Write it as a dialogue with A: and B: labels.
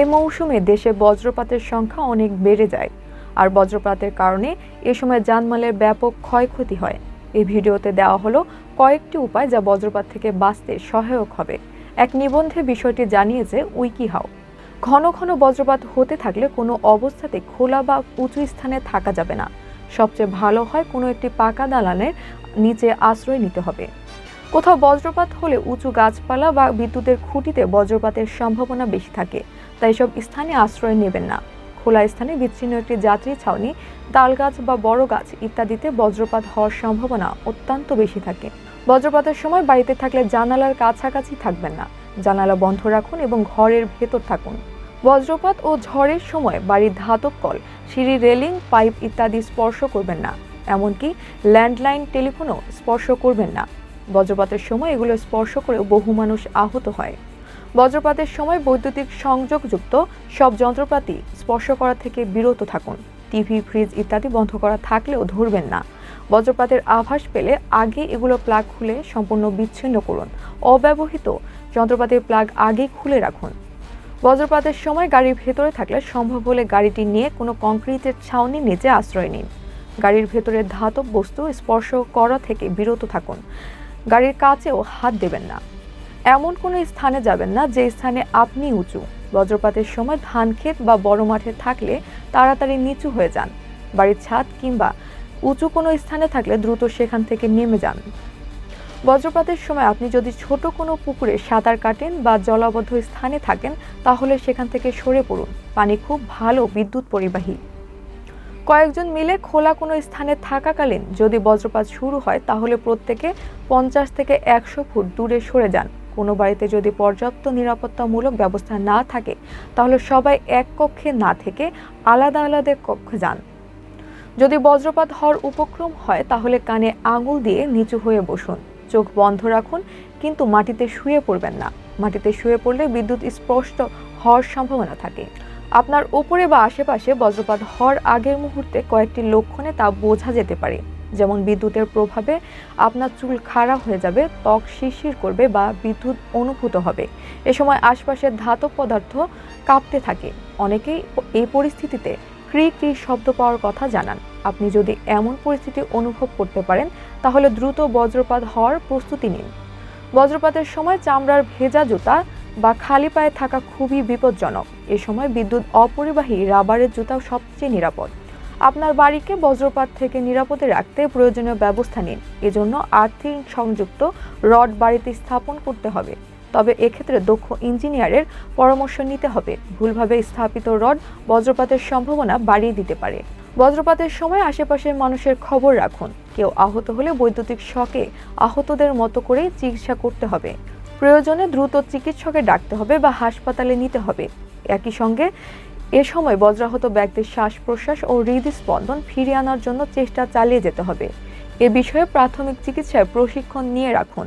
A: এ মৌসুমে দেশে বজ্রপাতের সংখ্যা অনেক বেড়ে যায়। আর বজ্রপাতের কারণে এ সময় জানমালের ব্যাপক ক্ষয়ক্ষতি হয়। এই ভিডিওতে দেওয়া হলো কয়েকটি উপায় যা বজ্রপাত থেকে বাঁচতে সহায়ক হবে। এক নিবন্ধে বিষয়টি জানিয়েছে উইকিহাও। ঘন ঘন বজ্রপাত হতে থাকলে কোনো অবস্থাতে খোলা বা উঁচু স্থানে থাকা যাবে না। সবচেয়ে ভালো হয় কোনো একটি পাকা দালানের নিচে আশ্রয় নিতে হবে। কোথাও বজ্রপাত হলে উঁচু গাছপালা বা বিদ্যুতের খুঁটিতে বজ্রপাতের সম্ভাবনা বেশি থাকে। তাই সব স্থানে আশ্রয় নেবেন না। খোলা স্থানে বিচ্ছিন্ন একটি যাত্রী ছাউনি তাল গাছ বা বড় গাছ ইত্যাদিতে বজ্রপাত হওয়ার সম্ভাবনা অত্যন্ত বেশি থাকে। বজ্রপাতের সময় বাড়িতে থাকলে জানালার কাছাকাছি থাকবেন না। জানালা বন্ধ রাখুন এবং ঘরের ভেতর থাকুন। বজ্রপাত ও ঝড়ের সময় বাড়ির ধাতব কল, সিঁড়ি রেলিং, পাইপ ইত্যাদি স্পর্শ করবেন না। এমনকি ল্যান্ডলাইন টেলিফোনও স্পর্শ করবেন না। বজ্রপাতের সময় এগুলো স্পর্শ করে বহু মানুষ আহত হয়। বজ্রপাতের সময় বৈদ্যুতিক সংযোগযুক্ত সব যন্ত্রপাতি স্পর্শ করা থেকে বিরত থাকুন। টিভি, ফ্রিজ ইত্যাদি বন্ধ করা থাকলেও ধরবেন না। বজ্রপাতের আভাস পেলে আগে এগুলো প্লাগ খুলে সম্পূর্ণ বিচ্ছিন্ন করুন। অব্যবহৃত যন্ত্রপাতির প্লাগ আগে খুলে রাখুন। বজ্রপাতের সময় গাড়ির ভেতরে থাকলে সম্ভব হলে গাড়িটি নিয়ে কোনো কংক্রিটের ছাউনি নিচে আশ্রয় নিন। গাড়ির ভেতরে ধাতব বস্তু স্পর্শ করা থেকে বিরত থাকুন। গাড়ির কাছেও হাত দেবেন না। এমন কোনো স্থানে যাবেন না যে স্থানে আপনি উঁচু। বজ্রপাতের সময় ধান ক্ষেত বা বড় মাঠে থাকলে তাড়াতাড়ি নিচু হয়ে যান। বাড়ির ছাদ কিংবা উঁচু কোনো স্থানে থাকলে দ্রুত সেখান থেকে নেমে যান। বজ্রপাতের সময় আপনি যদি ছোট কোনো পুকুরে সাঁতার কাটেন বা জলাবদ্ধ স্থানে থাকেন, তাহলে সেখান থেকে সরে পড়ুন। পানি খুব ভালো বিদ্যুৎ পরিবাহী। কয়েকজন মিলে খোলা কোনো স্থানে থাকাকালীন যদি বজ্রপাত শুরু হয়, তাহলে প্রত্যেকে পঞ্চাশ থেকে একশো ফুট দূরে সরে যান। কোনো বাড়িতে যদি পর্যাপ্ত নিরাপত্তামূলক ব্যবস্থা না থাকে, তাহলে সবাই এক কক্ষে না থেকে আলাদা আলাদা কক্ষে যান। যদি বজ্রপাত হওয়ার উপক্রম হয়, তাহলে কানে আঙুল দিয়ে নিচু হয়ে বসুন। চোখ বন্ধ রাখুন, কিন্তু মাটিতে শুয়ে পড়বেন না। মাটিতে শুয়ে পড়লে বিদ্যুৎ স্পষ্ট হওয়ার সম্ভাবনা থাকে। আপনার উপরে বা আশেপাশে বজ্রপাত হওয়ার আগের মুহূর্তে কয়েকটি লক্ষণে তা বোঝা যেতে পারে। যেমন বিদ্যুতের প্রভাবে আপনার চুল খাড়া হয়ে যাবে, ত্বক শিরশির করবে বা বিদ্যুৎ অনুভূত হবে। এ সময় আশপাশের ধাতব পদার্থ কাঁপতে থাকে। অনেকেই এই পরিস্থিতিতে ক্রি ক্রি শব্দ পাওয়ার কথা জানান। আপনি যদি এমন পরিস্থিতি অনুভব করতে পারেন, তাহলে দ্রুত বজ্রপাত হওয়ার প্রস্তুতি নিন। বজ্রপাতের সময় চামড়ার ভেজা জুতা বা খালি পায়ে থাকা খুবই বিপজ্জনক। এ সময় বিদ্যুৎ অপরিবাহী রাবারের জুতা সবচেয়ে নিরাপদ। আপনার বাড়িকে বজ্রপাত থেকে নিরাপদে রাখতে প্রয়োজনীয় ব্যবস্থা নিন। এজন্য আর্থিং সংযুক্ত রড বাড়িতে স্থাপন করতে হবে। তবে এক্ষেত্রে দক্ষ ইঞ্জিনিয়ারের পরামর্শ নিতে হবে। ভুলভাবে স্থাপিত রড বজ্রপাতের সম্ভাবনা বাড়িয়ে দিতে পারে। বজ্রপাতের সময় আশেপাশের মানুষের খবর রাখুন। কেউ আহত হলে বৈদ্যুতিক শকে আহতদের মতো করে চিকিৎসা করতে হবে। প্রয়োজনে দ্রুত চিকিৎসকে ডাকতে হবে বা হাসপাতালে নিতে হবে। একই সঙ্গে এ সময় বজ্রাহত ব্যক্তির শ্বাস প্রশ্বাস ও হৃদস্পন্দন ফিরিয়ে আনার জন্য চেষ্টা চালিয়ে যেতে হবে। এ বিষয়ে প্রাথমিক চিকিৎসায় প্রশিক্ষণ নিয়ে রাখুন।